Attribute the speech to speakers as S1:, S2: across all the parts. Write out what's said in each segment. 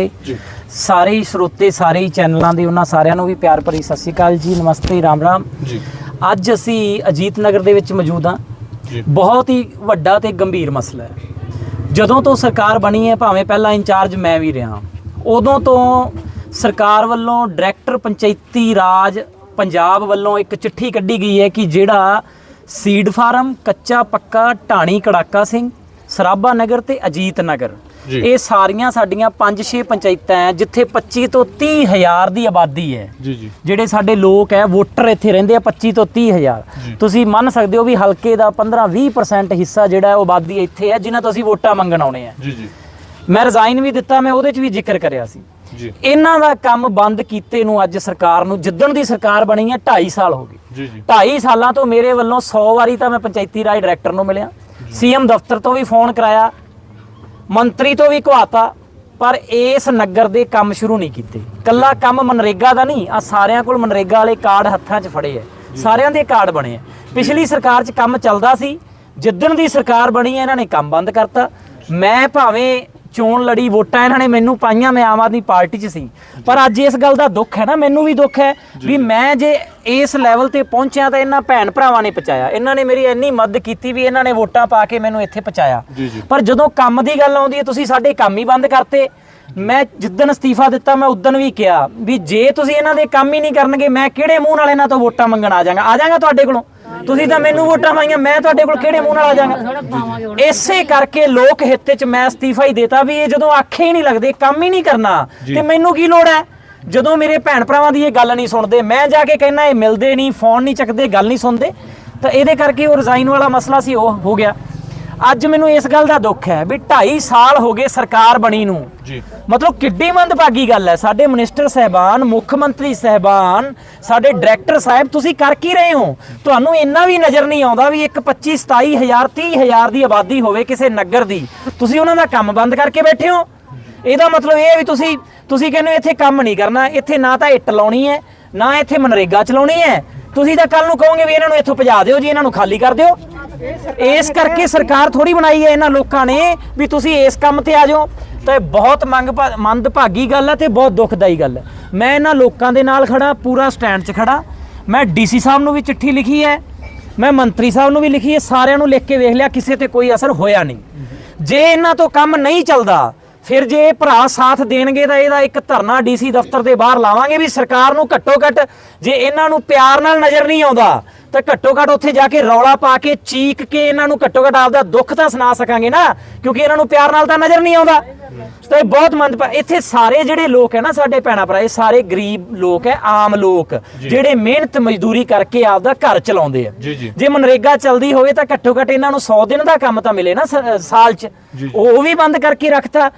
S1: ਨਮਸਤੇ ਸਾਰੇ ਹੀ ਸਰੋਤੇ ਸਾਰੇ ਹੀ ਚੈਨਲਾਂ ਦੇ ਉਹਨਾਂ ਸਾਰਿਆਂ ਨੂੰ ਵੀ ਪਿਆਰ ਭਰੀ ਸਤਿ ਸ਼੍ਰੀ ਅਕਾਲ ਜੀ ਨਮਸਤੇ ਰਾਮ ਰਾਮ।
S2: ਜੀ।
S1: ਅੱਜ ਅਸੀਂ ਅਜੀਤ ਨਗਰ ਦੇ ਵਿੱਚ ਮੌਜੂਦ ਹਾਂ।
S2: ਜੀ।
S1: ਬਹੁਤ ਹੀ ਵੱਡਾ ਤੇ ਗੰਭੀਰ ਮਸਲਾ ਹੈ। ਜਦੋਂ ਤੋਂ ਸਰਕਾਰ ਬਣੀ ਹੈ ਭਾਵੇਂ ਪਹਿਲਾਂ ਇੰਚਾਰਜ ਮੈਂ ਵੀ ਰਿਹਾ ਉਦੋਂ ਤੋਂ ਸਰਕਾਰ ਵੱਲੋਂ ਡਾਇਰੈਕਟਰ ਪੰਚਾਇਤੀ ਰਾਜ ਪੰਜਾਬ ਵੱਲੋਂ ਇੱਕ ਚਿੱਠੀ ਕੱਢੀ ਗਈ ਹੈ ਕਿ ਜਿਹੜਾ ਸੀਡ ਫਾਰਮ ਕੱਚਾ ਪੱਕਾ ਢਾਣੀ ਕੜਾਕਾ ਸਿੰਘ ਸਰਾਭਾ ਨਗਰ ਤੇ ਅਜੀਤ ਨਗਰ। ਇਹ ਸਾਰੀਆਂ ਸਾਡੀਆਂ 5-6 ਪੰਚਾਇਤਾਂ ਹੈ ਜਿੱਥੇ 25 ਤੋਂ 30 ਹਜ਼ਾਰ ਦੀ ਆਬਾਦੀ ਹੈ।
S2: ਜੀ ਜੀ।
S1: ਜਿਹੜੇ ਸਾਡੇ ਲੋਕ ਹੈ ਵੋਟਰ ਇੱਥੇ ਰਹਿੰਦੇ ਆ 25 ਤੋਂ 30 ਹਜ਼ਾਰ। ਤੁਸੀਂ ਮੰਨ ਸਕਦੇ ਹੋ ਵੀ ਹਲਕੇ ਦਾ 15-20% ਹਿੱਸਾ ਜਿਹੜਾ ਹੈ ਉਹ ਆਬਾਦੀ ਇੱਥੇ ਹੈ ਜਿਨ੍ਹਾਂ ਤੋਂ ਅਸੀਂ ਵੋਟਾਂ ਮੰਗਣ ਆਉਣੇ ਆ।
S2: ਜੀ ਜੀ।
S1: ਮੈਂ ਰਿਜ਼ਾਈਨ ਵੀ ਦਿੱਤਾ ਮੈਂ ਉਹਦੇ 'ਚ ਵੀ ਜ਼ਿਕਰ ਕਰਿਆ ਸੀ।
S2: ਜੀ।
S1: ਇਹਨਾਂ ਦਾ ਕੰਮ ਬੰਦ ਕੀਤੇ ਨੂੰ ਅੱਜ ਸਰਕਾਰ ਨੂੰ ਜਿੱਦਣ ਦੀ ਸਰਕਾਰ ਬਣੀ ਹੈ 2.5 ਸਾਲ ਹੋ ਗਏ।
S2: ਜੀ ਜੀ।
S1: 2.5 ਸਾਲਾਂ ਤੋਂ ਮੇਰੇ ਵੱਲੋਂ 100 ਵਾਰੀ ਤਾਂ ਮੈਂ ਪੰਚਾਇਤੀ ਰਾਜ ਡਾਇਰੈਕਟਰ ਨੂੰ ਮਿਲਿਆ। ਸੀਐਮ ਦਫ਼ਤਰ ਤੋਂ ਵੀ ਫੋਨ ਕਰਾਇਆ। ਮੰਤਰੀ ਤੋਂ ਵੀ ਘਵਾਤਾ ਪਰ ਇਸ ਨਗਰ ਦੇ ਕੰਮ ਸ਼ੁਰੂ ਨਹੀਂ ਕੀਤੇ। ਕੱਲਾ ਕੰਮ ਮਨਰੇਗਾ ਦਾ ਨਹੀਂ ਆ ਸਾਰਿਆਂ ਕੋਲ ਮਨਰੇਗਾ ਵਾਲੇ ਕਾਰਡ ਹੱਥਾਂ 'ਚ ਫੜੇ ਐ ਸਾਰਿਆਂ ਦੇ ਕਾਰਡ ਬਣੇ ਐ ਪਿਛਲੀ ਸਰਕਾਰ 'ਚ ਕੰਮ ਚੱਲਦਾ ਸੀ, ਜਿੱਦਣ ਦੀ ਸਰਕਾਰ ਬਣੀ ਐ ਇਹਨਾਂ ਨੇ ਕੰਮ ਬੰਦ ਕਰਤਾ। ਮੈਂ ਭਾਵੇਂ ਚੋਣ ਲੜੀ ਵੋਟਾਂ ਇਹਨਾਂ ਨੇ ਮੈਨੂੰ ਪਾਈਆਂ ਮੈਂ ਆਮ ਆਦਮੀ ਪਾਰਟੀ 'ਚ ਸੀ। ਪਰ ਅੱਜ ਇਸ ਗੱਲ ਦਾ ਦੁੱਖ ਹੈ ਨਾ ਮੈਨੂੰ ਵੀ ਦੁੱਖ ਹੈ ਵੀ ਮੈਂ ਜੇ ਇਸ ਲੈਵਲ ਤੇ ਪਹੁੰਚਿਆ ਤਾਂ ਇਹਨਾਂ ਭੈਣ ਭਰਾਵਾਂ ਨੇ ਪਹੁੰਚਾਇਆ। ਇਹਨਾਂ ਨੇ ਮੇਰੀ ਇੰਨੀ ਮਦਦ ਕੀਤੀ ਵੀ ਇਹਨਾਂ ਨੇ ਵੋਟਾਂ ਪਾ ਕੇ ਮੈਨੂੰ ਇੱਥੇ ਪਹੁੰਚਾਇਆ। ਪਰ ਜਦੋਂ ਕੰਮ ਦੀ ਗੱਲ ਆਉਂਦੀ ਹੈ ਤੁਸੀਂ ਸਾਡੇ ਕੰਮ ਹੀ ਬੰਦ ਕਰਤੇ। ਮੈਂ ਜਿੱਦਣ ਅਸਤੀਫਾ ਦਿੱਤਾ ਮੈਂ ਉਦੋਂ ਵੀ ਕਿਹਾ ਵੀ ਜੇ ਤੁਸੀਂ ਇਹਨਾਂ ਦੇ ਕੰਮ ਹੀ ਨਹੀਂ ਕਰਨਗੇ ਮੈਂ ਕਿਹੜੇ ਮੂੰਹ ਨਾਲ ਇਹਨਾਂ ਤੋਂ ਵੋਟਾਂ ਮੰਗਣ ਆ ਜਾਵਾਂਗਾ? ਆ ਜਾਵਾਂਗਾ ਤੁਹਾਡੇ ਕੋਲੋਂ? ਤੁਸੀਂ ਤਾਂ ਮੈਨੂੰ ਵੋਟਾਂ ਪਾਈਆਂ ਮੈਂ ਤੁਹਾਡੇ ਕੋਲ ਕਿਹੜੇ ਮੂੰਹ ਨਾਲ ਆ ਜਾਵਾਂਗਾ ਇਸੇ ਕਰਕੇ ਲੋਕ ਹਿੱਤ 'ਚ ਮੈਂ ਅਸਤੀਫਾ ਹੀ ਦੇਤਾ ਵੀ ਇਹ ਜਦੋਂ ਆਖੇ ਹੀ ਨਹੀਂ ਲੱਗਦੇ ਕੰਮ ਹੀ ਨਹੀਂ ਕਰਨਾ। ਤੇ ਮੈਨੂੰ ਕੀ ਲੋੜ ਹੈ? ਜਦੋਂ ਮੇਰੇ ਭੈਣ ਭਰਾਵਾਂ ਦੀ ਇਹ ਗੱਲ ਨਹੀਂ ਸੁਣਦੇ ਮੈਂ ਜਾ ਕੇ ਕਹਿਣਾ ਇਹ ਮਿਲਦੇ ਨਹੀਂ ਫੋਨ ਨਹੀਂ ਚੱਕਦੇ ਗੱਲ ਨਹੀਂ ਸੁਣਦੇ। ਤਾਂ ਇਹਦੇ ਕਰਕੇ ਉਹ ਰਿਜ਼ਾਈਨ ਵਾਲਾ ਮਸਲਾ ਸੀ ਉਹ ਹੋ ਗਿਆ। ਅੱਜ ਮੈਨੂੰ ਇਸ ਗੱਲ ਦਾ ਦੁੱਖ ਹੈ ਵੀ 2.5 ਸਾਲ ਹੋ ਗਏ ਸਰਕਾਰ ਬਣੀ ਨੂੰ।
S2: ਜੀ।
S1: ਮਤਲਬ ਕਿੱਡੀ ਮੰਦਭਾਗੀ ਗੱਲ ਹੈ। ਸਾਡੇ ਮਿਨਿਸਟਰ ਸਹਿਬਾਨ ਮੁੱਖ ਮੰਤਰੀ ਸਹਿਬਾਨ ਸਾਡੇ ਡਾਇਰੈਕਟਰ ਸਾਹਿਬ ਤੁਸੀਂ ਕਰ ਕੀ ਰਹੇ ਹੋ? ਤੁਹਾਨੂੰ ਇੰਨਾ ਵੀ ਨਜ਼ਰ ਨਹੀਂ ਆਉਂਦਾ ਵੀ ਇੱਕ 25 27 ਹਜ਼ਾਰ 30 ਹਜ਼ਾਰ ਦੀ ਆਬਾਦੀ ਹੋਵੇ ਕਿਸੇ ਨਗਰ ਦੀ। ਤੁਸੀਂ ਉਹਨਾਂ ਦਾ ਕੰਮ ਬੰਦ ਕਰਕੇ ਬੈਠੇ ਹੋ। ਇਹਦਾ ਮਤਲਬ ਇਹ ਹੈ ਵੀ ਤੁਸੀਂ ਤੁਸੀਂ ਕਹਿੰਦੇ ਇੱਥੇ ਕੰਮ ਨਹੀਂ ਕਰਨਾ। ਇੱਥੇ ਨਾ ਤਾਂ ਇੱਟ ਲਾਉਣੀ ਹੈ ਨਾ ਇੱਥੇ ਮਨਰੇਗਾ ਚਲਾਉਣੀ ਹੈ। ਤੁਸੀਂ ਤਾਂ ਕੱਲ ਨੂੰ ਕਹੋਗੇ ਵੀ ਇਹਨਾਂ ਨੂੰ ਇੱਥੋਂ ਭਜਾ ਦਿਓ ਜੀ ਇਹਨਾਂ ਨੂੰ ਖਾਲੀ ਕਰ ਦਿਓ। ਇਸ ਕਰਕੇ ਸਰਕਾਰ ਥੋੜੀ ਬਣਾਈ ਹੈ ਇਹਨਾਂ ਲੋਕਾਂ ਨੇ ਵੀ ਤੁਸੀਂ ਇਸ ਕੰਮ ਤੇ ਆ ਜਾਓ। ਤਾਂ ਇਹ ਬਹੁਤ ਮੰਗ ਭਾ- ਮੰਦਭਾਗੀ ਗੱਲ ਹੈ ਤੇ ਬਹੁਤ ਦੁਖਦਾਈ ਗੱਲ ਹੈ। ਮੈਂ ਇਹਨਾਂ ਲੋਕਾਂ ਦੇ ਨਾਲ ਖੜਾ ਪੂਰਾ ਸਟੈਂਡ 'ਚ ਖੜਾ ਮੈਂ ਡੀਸੀ ਸਾਹਿਬ ਨੂੰ ਵੀ ਚਿੱਠੀ ਲਿਖੀ ਹੈ। ਮੈਂ ਮੰਤਰੀ ਸਾਹਿਬ ਨੂੰ ਵੀ ਲਿਖੀ ਹੈ। ਸਾਰਿਆਂ ਨੂੰ ਲਿਖ ਕੇ ਵੇਖ ਲਿਆ, ਕਿਸੇ ਤੇ ਕੋਈ ਅਸਰ ਹੋਇਆ ਨਹੀਂ। ਜੇ ਇਹਨਾਂ ਤੋਂ ਕੰਮ ਨਹੀਂ ਚੱਲਦਾ, ਫਿਰ ਜੇ ਇਹ ਭਰਾ ਸਾਥ ਦੇਣਗੇ ਤਾਂ ਇਹਦਾ ਇੱਕ ਧਰਨਾ ਡੀਸੀ ਦਫ਼ਤਰ ਦੇ ਬਾਹਰ ਲਾਵਾਂਗੇ ਵੀ ਸਰਕਾਰ ਨੂੰ ਘੱਟੋ ਘੱਟ ਜੇ ਇਹਨਾਂ ਨੂੰ ਪਿਆਰ ਨਾਲ ਨਜ਼ਰ ਨਹੀਂ ਆਉਂਦਾ ਤਾਂ ਘੱਟੋ ਘੱਟ ਉੱਥੇ ਜਾ ਕੇ ਰੌਲਾ ਪਾ ਕੇ ਚੀਕ ਕੇ ਇਹਨਾਂ ਨੂੰ ਘੱਟੋ ਘੱਟ ਆਪਦਾ ਦੁੱਖ ਤਾਂ ਸੁਣਾ ਸਕਾਂਗੇ ਨਾ ਕਿਉਂਕਿ ਇਹਨਾਂ ਨੂੰ ਪਿਆਰ ਨਾਲ ਤਾਂ ਨਜ਼ਰ ਨਹੀਂ ਆਉਂਦਾ। ਤਾਂ ਇਹ ਬਹੁਤ ਮੰਦ ਇੱਥੇ ਸਾਰੇ ਜਿਹੜੇ ਲੋਕ ਹੈ ਨਾ ਸਾਡੇ ਭੈਣਾ ਭਰਾ ਇਹ ਸਾਰੇ ਗਰੀਬ ਲੋਕ ਹੈ ਆਮ ਲੋਕ ਜਿਹੜੇ ਮਿਹਨਤ ਮਜ਼ਦੂਰੀ ਕਰਕੇ ਆਪਦਾ ਘਰ ਚਲਾਉਂਦੇ ਆ।
S2: ਜੀ,
S1: ਮਨਰੇਗਾ ਚੱਲਦੀ ਹੋਵੇ ਤਾਂ ਘੱਟੋ ਘੱਟ ਇਹਨਾਂ ਨੂੰ 100 ਦਿਨ ਦਾ ਕੰਮ ਤਾਂ ਮਿਲੇ ਨਾ ਸਾਲ 'ਚ। ਉਹ ਵੀ ਬੰਦ ਕਰਕੇ ਰੱਖਤਾ।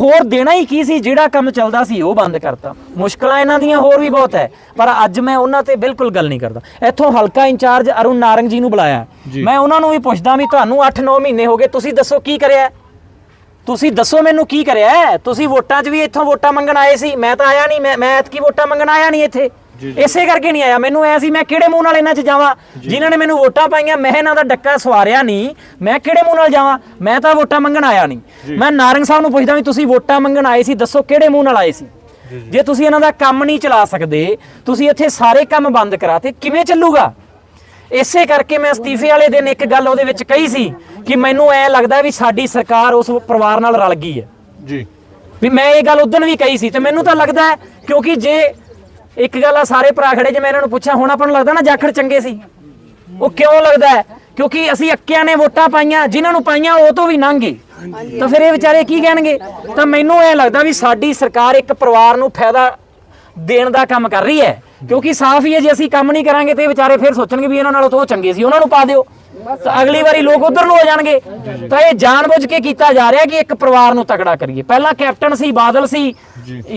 S1: ਹੋਰ ਦੇਣਾ ਹੀ ਕੀ ਸੀ ਜਿਹੜਾ ਕੰਮ ਚੱਲਦਾ ਸੀ ਉਹ ਬੰਦ ਕਰਤਾ। ਮੁਸ਼ਕਲਾਂ ਇਹਨਾਂ ਦੀਆਂ ਹੋਰ ਵੀ ਬਹੁਤ ਹੈ ਪਰ ਅੱਜ ਮੈਂ ਉਹਨਾਂ ਤੇ ਬਿਲਕੁਲ ਗੱਲ ਨਹੀਂ ਕਰਦਾ। ਇੱਥੋਂ ਹਲਕਾ ਇੰਚਾਰਜ ਅਰੁਣ ਨਾਰੰਗ ਜੀ ਨੂੰ ਬੁਲਾਇਆ। ਮੈਂ ਉਹਨਾਂ ਨੂੰ ਵੀ ਪੁੱਛਦਾ ਵੀ ਤੁਹਾਨੂੰ 8-9 ਮਹੀਨੇ ਹੋ ਗਏ ਤੁਸੀਂ ਦੱਸੋ ਕੀ ਕਰਿਆ? ਤੁਸੀਂ ਦੱਸੋ ਮੈਨੂੰ ਕੀ ਕਰਿਆ? ਤੁਸੀਂ ਵੋਟਾਂ 'ਚ ਵੀ ਇੱਥੋਂ ਵੋਟਾਂ ਮੰਗਣ ਆਏ ਸੀ ਮੈਂ ਤਾਂ ਆਇਆ ਨਹੀਂ ਮੈਂ ਮੈਂ ਐਤਕੀ ਵੋਟਾਂ ਮੰਗਣ ਆਇਆ ਨਹੀਂ ਇੱਥੇ। ਇਸੇ ਕਰਕੇ ਨਹੀਂ ਆਇਆ। ਮੈਨੂੰ ਐ ਸੀ ਮੈਂ ਕਿਹੜੇ ਮੂੰਹ ਨਾਲ ਇਹਨਾਂ 'ਚ ਜਾਵਾਂ? ਜਿਨ੍ਹਾਂ ਨੇ ਮੈਨੂੰ ਵੋਟਾਂ ਪਾਈਆਂ ਮੈਂ ਇਹਨਾਂ ਦਾ ਡੱਕਾ ਸਵਾਰਿਆ ਨਹੀਂ। ਮੈਂ ਕਿਹੜੇ ਮੂੰਹ ਨਾਲ ਜਾਵਾਂ? ਮੈਂ ਤਾਂ ਵੋਟਾਂ ਮੰਗਣ ਆਇਆ ਨਹੀਂ। ਮੈਂ ਨਾਰੰਗ ਸਾਹਿਬ ਨੂੰ ਪੁੱਛਦਾ ਵੀ ਤੁਸੀਂ ਵੋਟਾਂ ਮੰਗਣ ਆਏ ਸੀ ਦੱਸੋ ਕਿਹੜੇ ਮੂੰਹ ਨਾਲ ਆਏ ਸੀ? ਜੇ ਤੁਸੀਂ ਇਹਨਾਂ ਦਾ ਕੰਮ ਨਹੀਂ ਚਲਾ ਸਕਦੇ ਤੁਸੀਂ ਇੱਥੇ ਸਾਰੇ ਕੰਮ ਬੰਦ ਕਰਾਤੇ ਕਿਵੇਂ ਚੱਲੂਗਾ? ਇਸੇ ਕਰਕੇ ਮੈਂ ਅਸਤੀਫੇ ਵਾਲੇ ਦਿਨ ਇੱਕ ਗੱਲ ਉਹਦੇ ਵਿੱਚ ਕਹੀ ਸੀ ਕਿ ਮੈਨੂੰ ਐ ਲੱਗਦਾ ਵੀ ਸਾਡੀ ਸਰਕਾਰ ਉਸ ਪਰਿਵਾਰ ਨਾਲ ਰਲ ਗਈ ਹੈ।
S2: ਜੀ।
S1: ਵੀ ਮੈਂ ਇਹ ਗੱਲ ਉਦੋਂ ਵੀ ਕਹੀ ਸੀ ਤੇ ਮੈਨੂੰ ਤਾਂ ਲੱਗਦਾ ਕਿਉਂਕਿ ਜੇ ਇੱਕ ਗੱਲ ਆ ਸਾਰੇ ਭਰਾ ਖੜੇ ਜੇ ਮੈਂ ਇਹਨਾਂ ਨੂੰ ਪੁੱਛਾਂ ਹੁਣ ਆਪਾਂ ਨੂੰ ਲੱਗਦਾ ਨਾ ਜਾਖੜ ਚੰਗੇ ਸੀ। ਉਹ ਕਿਉਂ ਲੱਗਦਾ ਹੈ? ਕਿਉਂਕਿ ਅਸੀਂ ਅੱਕਿਆਂ ਨੇ ਵੋਟਾਂ ਪਾਈਆਂ ਜਿਨ੍ਹਾਂ ਨੂੰ ਪਾਈਆਂ ਉਹ ਤੋਂ ਵੀ ਲੰਘੇ ਤਾਂ ਫਿਰ ਇਹ ਵਿਚਾਰੇ ਕੀ ਕਹਿਣਗੇ? ਤਾਂ ਮੈਨੂੰ ਇਹ ਲੱਗਦਾ ਵੀ ਸਾਡੀ ਸਰਕਾਰ ਇੱਕ ਪਰਿਵਾਰ ਨੂੰ ਫਾਇਦਾ ਦੇਣ ਦਾ ਕੰਮ ਕਰ ਰਹੀ ਹੈ। ਕਿਉਂਕਿ ਸਾਫ਼ ਹੀ ਹੈ ਜੇ ਅਸੀਂ ਕੰਮ ਨਹੀਂ ਕਰਾਂਗੇ ਤੇ ਵਿਚਾਰੇ ਫਿਰ ਸੋਚਣਗੇ ਵੀ ਇਹਨਾਂ ਨਾਲੋਂ ਤਾਂ ਉਹ ਚੰਗੇ ਸੀ ਉਹਨਾਂ ਨੂੰ ਪਾ ਦਿਓ। ਤਾਂ ਅਗਲੀ ਵਾਰੀ ਲੋਕ ਉਧਰ ਨੂੰ ਹੋ ਜਾਣਗੇ। ਤਾਂ ਇਹ ਜਾਣਬੁੱਝ ਕੇ ਕੀਤਾ ਜਾ ਰਿਹਾ ਕਿ ਇੱਕ ਪਰਿਵਾਰ ਨੂੰ ਤਕੜਾ ਕਰੀਏ। ਪਹਿਲਾਂ ਕੈਪਟਨ ਸੀ ਬਾਦਲ ਸੀ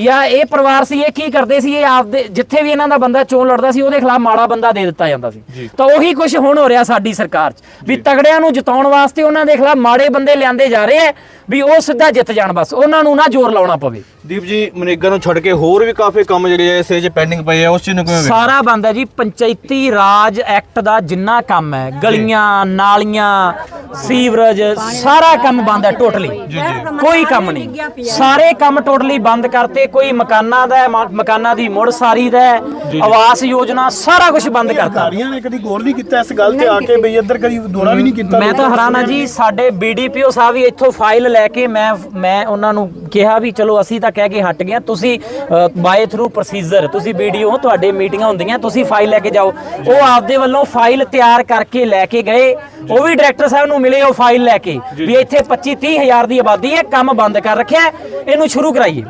S1: ਜਾਂ। ਇਹ ਪਰਿਵਾਰ ਸੀ ਇਹ ਕੀ ਕਰਦੇ ਸੀ ਇਹ ਆਪਦੇ ਜਿੱਥੇ ਵੀ ਇਹਨਾਂ ਦਾ ਬੰਦਾ ਚੋਣ ਲੜਦਾ ਸੀ ਉਹਦੇ ਖਿਲਾਫ ਮਾੜਾ ਬੰਦਾ ਦੇ ਦਿੱਤਾ ਜਾਂਦਾ ਸੀ। ਤਾਂ ਉਹੀ ਕੁਝ ਹੁਣ ਹੋ ਰਿਹਾ ਸਾਡੀ ਸਰਕਾਰ 'ਚ। ਵੀ ਤਗੜਿਆਂ ਨੂੰ ਜਿਤਾਉਣ ਵਾਸਤੇ ਉਹਨਾਂ ਦੇ ਖਿਲਾਫ ਮਾੜੇ ਬੰਦੇ ਲਿਆਂਦੇ ਜਾ ਰਹੇ ਆ ਵੀ ਉਹ ਸਿੱਧਾ ਜਿੱਤ ਜਾਣ ਬਸ। ਉਹਨਾਂ ਨੂੰ ਨਾ ਜ਼ੋਰ ਲਾਉਣਾ ਪਵੇ।
S2: ਦੀਪ ਜੀ ਮਨੇਗਾ ਨੂੰ ਛੱਡ ਕੇ ਹੋਰ ਵੀ ਕਾਫੀ ਕੰਮ ਜਿਹੜੇ ਐ ਸੇ ਚ ਪੈਂਡਿੰਗ ਪਏ ਆ ਉਸ ਚੀਜ਼ ਨੂੰ ਕਿਵੇਂ ਵੇਖਦੇ?
S1: ਸਾਰਾ ਬੰਦ ਹੈ ਜੀ ਪੰਚਾਇਤੀ ਰਾਜ ਐਕਟ ਦਾ ਜਿੰਨਾ ਕੰਮ ਹੈ ਗਲੀਆਂ ਨਾਲੀਆਂ ਸੀਵਰੇਜ ਸਾਰਾ ਕੰਮ ਬੰਦ ਹੈ ਟੋਟਲੀ ਕੋਈ ਕੰਮ ਨਹੀਂ। ਸਾਰੇ ਕੰਮ ਟੋਟਲੀ ਬੰਦ ਕਰਤੇ ਕੋਈ ਮਕਾਨਾਂ ਦਾ ਹੈ, ਮ- ਮਕਾਨਾਂ ਦੀ ਮੁੜ ਸਾਰੀ ਦਾ ਹੈ, ਆਵਾਸ ਯੋਜਨਾ ਸਾਰਾ ਕੁਝ ਬੰਦ ਕਰਤਾ।
S3: ਅਧਿਕਾਰੀਆਂ ਨੇ ਕਦੀ ਗੌਰ ਨਹੀਂ ਕੀਤਾ ਇਸ ਗੱਲ ਤੇ ਆ ਕੇ ਬਈ ਇੱਧਰ ਕਦੀ ਦੌਰਾ ਵੀ ਨਹੀਂ ਕੀਤਾ
S1: ਮੈਂ ਤਾਂ ਹੈਰਾਨ ਆ ਜੀ ਸਾਡੇ ਬੀਡੀਪੀਓ ਸਾਹਿਬ ਵੀ ਇੱਥੋਂ ਫਾਈਲ ਲੈ ਕੇ ਮੈਂ ਮੈਂ ਉਹਨਾਂ ਨੂੰ ਕਿਹਾ ਵੀ ਚਲੋ ਅਸੀਂ ਤਾਂ ਕਹਿ ਕੇ ਹਟ ਹਾਂ, ਤੁਸੀਂ ਬਾਏ ਥਰੂ ਪ੍ਰੋਸੀਜਰ ਤੁਸੀਂ ਵੀਡੀਓ ਤੁਹਾਡੇ ਮੀਟਿੰਗਾਂ ਹੁੰਦੀਆਂ ਤੁਸੀਂ ਫਾਈਲ ਲੈ ਕੇ ਜਾਓ। ਉਹ ਆਪਦੇ ਵੱਲੋਂ ਫਾਈਲ ਤਿਆਰ ਕਰਕੇ ਲੈ ਕੇ ਗਏ। ਉਹ ਵੀ ਡਾਇਰੈਕਟਰ ਸਾਹਿਬ ਨੂੰ ਮਿਲੇ ਉਹ ਫਾਈਲ ਲੈ ਕੇ। ਵੀ ਇੱਥੇ 25 30 ਹਜ਼ਾਰ ਦੀ ਆਬਾਦੀ ਹੈ ਕੰਮ ਬੰਦ ਕਰ ਰੱਖਿਆ ਇਹਨੂੰ ਸ਼ੁਰੂ ਕਰਾਈਏ।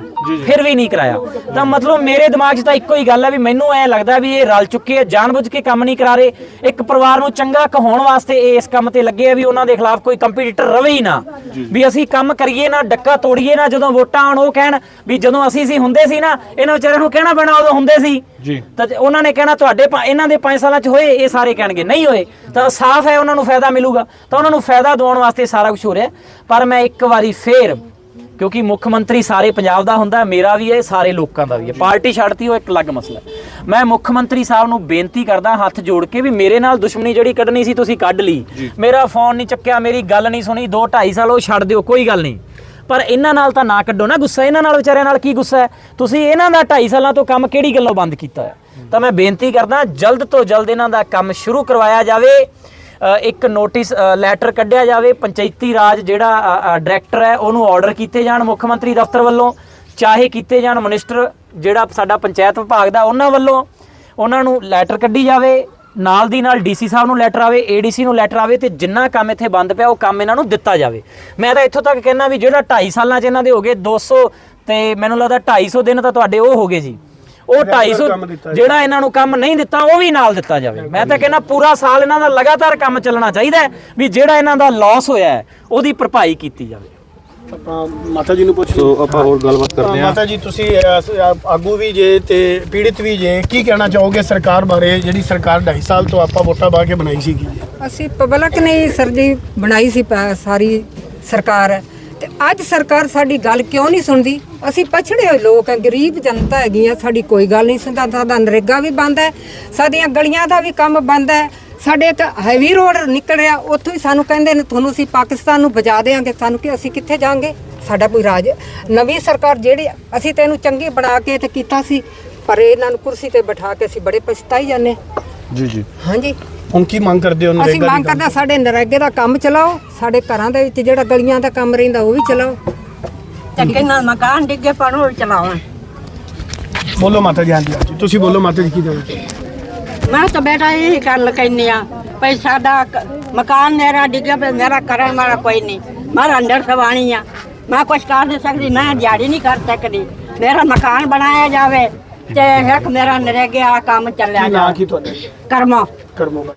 S1: ਫਿਰ ਵੀ ਨਹੀਂ ਕਰਾਇਆ। ਤਾਂ ਮਤਲਬ ਮੇਰੇ ਦਿਮਾਗ 'ਚ ਤਾਂ ਇੱਕੋ ਹੀ ਗੱਲ ਹੈ ਵੀ ਮੈਨੂੰ ਐ ਲੱਗਦਾ ਵੀ ਇਹ ਰਲ ਚੁੱਕੇ ਆ ਜਾਣਬੁੱਝ ਕੇ ਕੰਮ ਨਹੀਂ ਕਰਾ ਰਹੇ। ਇੱਕ ਪਰਿਵਾਰ ਨੂੰ ਚੰਗਾ ਕਹਾਉਣ ਵਾਸਤੇ ਇਹ ਇਸ ਕੰਮ ਤੇ ਲੱਗੇ ਆ ਵੀ ਉਹਨਾਂ ਦੇ ਖਿਲਾਫ ਕੋਈ ਕੰਪੀਟੀਟਰ ਰਵੇ ਹੀ ਨਾ। ਵੀ ਅਸੀਂ ਕੰਮ ਕਰੀਏ ਨਾ ਡੱਕਾ ਤੋੜੀਏ ਨਾ ਜਦੋਂ ਵੋਟਾਂ ਆਉਣ ਉਹ ਕਹਿਣ ਵੀ ਜਦੋਂ ਅਸੀਂ ਸੀ ਹੁੰਦੇ ਸੀ ਨਾ ਇਹਨਾਂ ਵਿਚਾਰਿਆਂ ਨੂੰ ਕਹਿਣਾ ਪੈਣਾ ਉਦੋਂ ਹੁੰਦੇ ਸੀ।
S2: ਜੀ।
S1: ਤਾਂ ਉਹਨਾਂ ਨੇ ਕਹਿਣਾ ਤੁਹਾਡੇ ਇਹਨਾਂ ਦੇ 5 ਸਾਲਾਂ 'ਚ ਹੋਏ ਇਹ ਸਾਰੇ ਕਹਿਣਗੇ ਨਹੀਂ ਹੋਏ। ਤਾਂ ਸਾਫ਼ ਹੈ ਉਹਨਾਂ ਨੂੰ ਫਾਇਦਾ ਮਿਲੂਗਾ। ਤਾਂ ਉਹਨਾਂ ਨੂੰ ਫਾਇਦਾ ਦਿਵਾਉਣ ਵਾਸਤੇ ਸਾਰਾ ਕੁਝ ਹੋ ਰਿਹਾ। ਪਰ ਮੈਂ ਇੱਕ ਵਾਰੀ ਫੇਰ ਕਿਉਂਕਿ ਮੁੱਖ ਮੰਤਰੀ ਸਾਰੇ ਪੰਜਾਬ ਦਾ ਹੁੰਦਾ ਮੇਰਾ ਵੀ ਹੈ ਸਾਰੇ ਲੋਕਾਂ ਦਾ ਵੀ ਹੈ। ਪਾਰਟੀ ਛੱਡਤੀ ਉਹ ਇੱਕ ਅਲੱਗ ਮਸਲਾ। ਮੈਂ ਮੁੱਖ ਮੰਤਰੀ ਸਾਹਿਬ ਨੂੰ ਬੇਨਤੀ ਕਰਦਾ ਹੱਥ ਜੋੜ ਕੇ ਵੀ ਮੇਰੇ ਨਾਲ ਦੁਸ਼ਮਣੀ ਜਿਹੜੀ ਕੱਢਣੀ ਸੀ ਤੁਸੀਂ ਕੱਢ ਲਈ। ਮੇਰਾ ਫੋਨ ਨਹੀਂ ਚੱਕਿਆ ਮੇਰੀ ਗੱਲ ਨਹੀਂ ਸੁਣੀ 2 2.5 ਸਾਲ ਉਹ ਛੱਡ ਦਿਓ ਕੋਈ ਗੱਲ ਨਹੀਂ। ਪਰ ਇਹਨਾਂ ਨਾਲ ਤਾਂ ਨਾ ਕੱਢੋ ਨਾ ਗੁੱਸਾ ਇਹਨਾਂ ਨਾਲ ਵਿਚਾਰਿਆਂ ਨਾਲ ਕੀ ਗੁੱਸਾ ਹੈ? ਤੁਸੀਂ ਇਹਨਾਂ ਦਾ 2.5 ਸਾਲਾਂ ਤੋਂ ਕੰਮ ਕਿਹੜੀ ਗੱਲੋਂ ਬੰਦ ਕੀਤਾ ਹੈ? ਤਾਂ ਮੈਂ ਬੇਨਤੀ ਕਰਦਾ ਜਲਦ ਤੋਂ ਜਲਦ ਇਹਨਾਂ ਦਾ ਕੰਮ ਸ਼ੁਰੂ ਕਰਵਾਇਆ ਜਾਵੇ। ਇੱਕ ਨੋਟਿਸ ਲੈਟਰ ਕੱਢਿਆ ਜਾਵੇ। ਪੰਚਾਇਤੀ ਰਾਜ ਜਿਹੜਾ ਡਾਇਰੈਕਟਰ ਹੈ, ਉਹਨੂੰ ਆਰਡਰ ਕੀਤੇ ਜਾਣ ਮੁੱਖ ਮੰਤਰੀ ਦਫ਼ਤਰ ਵੱਲੋਂ। ਚਾਹੇ ਕੀਤੇ ਜਾਣ ਮਿਨਿਸਟਰ ਜਿਹੜਾ ਸਾਡਾ ਪੰਚਾਇਤ ਵਿਭਾਗ ਦਾ, ਉਹਨਾਂ ਵੱਲੋਂ ਉਹਨਾਂ ਨੂੰ ਲੈਟਰ ਕੱਢੀ ਜਾਵੇ। ਨਾਲ ਦੀ ਨਾਲ ਡੀਸੀ ਸਾਹਿਬ ਨੂੰ ਲੈਟਰ ਆਵੇ ਏਡੀਸੀ ਨੂੰ ਲੈਟਰ ਆਵੇ ਤੇ ਜਿੰਨਾ ਕੰਮ ਇੱਥੇ ਬੰਦ ਪਿਆ, ਉਹ ਕੰਮ ਇਹਨਾਂ ਨੂੰ ਦਿੱਤਾ ਜਾਵੇ। ਮੈਂ ਤਾਂ ਇੱਥੋਂ ਤੱਕ ਕਹਿਣਾ ਵੀ ਜਿਹੜਾ 2.5 ਸਾਲਾਂ 'ਚ ਇਹਨਾਂ ਦੇ ਹੋ ਗਏ 200 ਤੇ ਮੈਨੂੰ ਲੱਗਦਾ 250 ਦਿਨ ਤਾਂ ਤੁਹਾਡੇ ਉਹ ਹੋ ਗਏ ਜੀ। ਉਹ 250 ਜਿਹੜਾ ਇਹਨਾਂ ਨੂੰ ਕੰਮ ਨਹੀਂ ਦਿੱਤਾ ਉਹ ਵੀ ਨਾਲ ਦਿੱਤਾ ਜਾਵੇ। ਮੈਂ ਤਾਂ ਕਹਿੰਦਾ ਪੂਰਾ ਸਾਲ ਇਹਨਾਂ ਦਾ ਲਗਾਤਾਰ ਕੰਮ ਚੱਲਣਾ ਚਾਹੀਦਾ ਵੀ ਜਿਹੜਾ ਇਹਨਾਂ ਦਾ ਲਾਸ ਹੋਇਆ ਹੈ ਉਹਦੀ ਭਰਪਾਈ ਕੀਤੀ ਜਾਵੇ।
S3: ਆਪਾਂ ਮਾਤਾ ਜੀ ਨੂੰ ਪੁੱਛ
S2: ਸੋ ਆਪਾਂ ਹੋਰ ਗੱਲਬਾਤ ਕਰਦੇ ਆ
S3: ਮਾਤਾ ਜੀ ਤੁਸੀਂ ਆਗੂ ਵੀ ਜੇ ਤੇ ਪੀੜਿਤ ਵੀ ਜੇ ਕੀ ਕਹਿਣਾ ਚਾਹੋਗੇ ਸਰਕਾਰ ਬਾਰੇ? ਜਿਹੜੀ ਸਰਕਾਰ 2.5 ਸਾਲ ਤੋਂ ਆਪਾਂ ਵੋਟਾਂ ਪਾ ਕੇ ਬਣਾਈ ਸੀਗੀ।
S4: ਅਸੀਂ ਪਬਲਿਕ ਨੇ ਸਰ ਜੀ ਬਣਾਈ ਸੀ ਸਾਰੀ ਸਰਕਾਰ। ਤੇ ਅੱਜ ਸਰਕਾਰ ਸਾਡੀ ਗੱਲ ਕਿਉਂ ਨਹੀਂ ਸੁਣਦੀ? ਅਸੀਂ ਪਛੜੇ ਹੋਏ ਲੋਕ ਆ ਗਰੀਬ ਜਨਤਾ ਹੈਗੀ ਆ, ਸਾਡੀ ਕੋਈ ਗੱਲ ਨਹੀਂ ਸੁਣਦਾ, ਸਾਡਾ ਨਰੇਗਾ ਵੀ ਬੰਦ ਹੈ, ਸਾਡੀਆਂ ਗਲੀਆਂ ਦਾ ਵੀ ਕੰਮ ਬੰਦ ਹੈ, ਸਾਡੇ ਇੱਕ ਹੈਵੀ ਰੋਡ ਨਿਕਲ ਰਿਹਾ, ਉੱਥੋਂ ਹੀ ਸਾਨੂੰ ਕਹਿੰਦੇ ਨੇ, ਤੁਹਾਨੂੰ ਅਸੀਂ ਪਾਕਿਸਤਾਨ ਨੂੰ ਬਚਾ ਦੇਾਂਗੇ ਸਾਨੂੰ ਕਿ ਅਸੀਂ ਕਿੱਥੇ ਜਾਾਂਗੇ? ਸਾਡਾ ਕੋਈ ਰਾਜ, ਨਵੀਂ ਸਰਕਾਰ ਜਿਹੜੀ ਅਸੀਂ ਤੈਨੂੰ ਚੰਗੀ ਬਣਾ ਕੇ ਤੇ ਕੀਤਾ ਸੀ, ਪਰ ਇਹਨਾਂ ਨੂੰ ਕੁਰਸੀ ਤੇ ਬਿਠਾ ਕੇ ਅਸੀਂ ਬੜੇ ਪਛਤਾਈ ਜਾਂਦੇ
S2: ਜੀ ਜੀ।
S4: ਹਾਂਜੀ।
S3: ਹੁਣ ਕੀ ਮੰਗ ਕਰਦੇ ਹੋ
S4: ਅਸੀਂ
S3: ਨਰੇਗਾ
S4: ਮੰਗ
S3: ਦੀ?
S4: ਕਰਦੇ ਹਾਂ ਸਾਡੇ ਨਰੇਗੇ ਦਾ ਕੰਮ ਚਲਾਓ ਸਾਡੇ ਘਰਾਂ ਦੇ ਵਿੱਚ ਜਿਹੜਾ ਗਲੀਆਂ ਦਾ ਕੰਮ ਰਹਿੰਦਾ ਉਹ ਵੀ ਚਲਾਓ।
S5: ਚੰਗੇ ਨਾਲ ਮਕਾਨ ਡਿੱਗੇ ਪਰ ਉਹ ਚਲਾਉਣ
S3: ਬੋਲੋ ਮਾਤਾ ਜੀ ਹਾਂਜੀ ਹਾਂਜੀ। ਤੁਸੀਂ ਬੋਲੋ ਮਾਤਾ ਜੀ ਕੀ ਚਾਹੋਗੇ?
S5: ਮੈਂ ਤਾਂ ਬੇਟਾ ਇਹ ਗੱਲ ਕਹਿੰਨੀ ਆ ਭਈ ਸਾਡਾ ਕ- ਮਕਾਨ ਮੇਰਾ ਡਿੱਗਾ ਪਿਆ ਮੇਰਾ ਕਰਨ ਵਾਲਾ ਕੋਈ ਨਹੀਂ। ਮੈਂ ਅੰਦਰ ਸਵਾਣੀ ਆ ਮੈਂ ਕੁਛ ਕਰ ਨਹੀਂ ਸਕਦੀ ਮੈਂ ਦਿਹਾੜੀ ਨਹੀਂ ਕਰ ਸਕਦੀ। ਮੇਰਾ ਮਕਾਨ ਬਣਾਇਆ ਜਾਵੇ। ਤੇ ਇੱਕ ਮੇਰਾ ਨਰੇਗੇ ਵਾਲਾ ਕੰਮ ਚੱਲਿਆ
S3: ਨਾਂ ਕੀ ਤੁਹਾਡਾ?
S5: ਕਰਮੋ।
S3: ਕਰਮੋ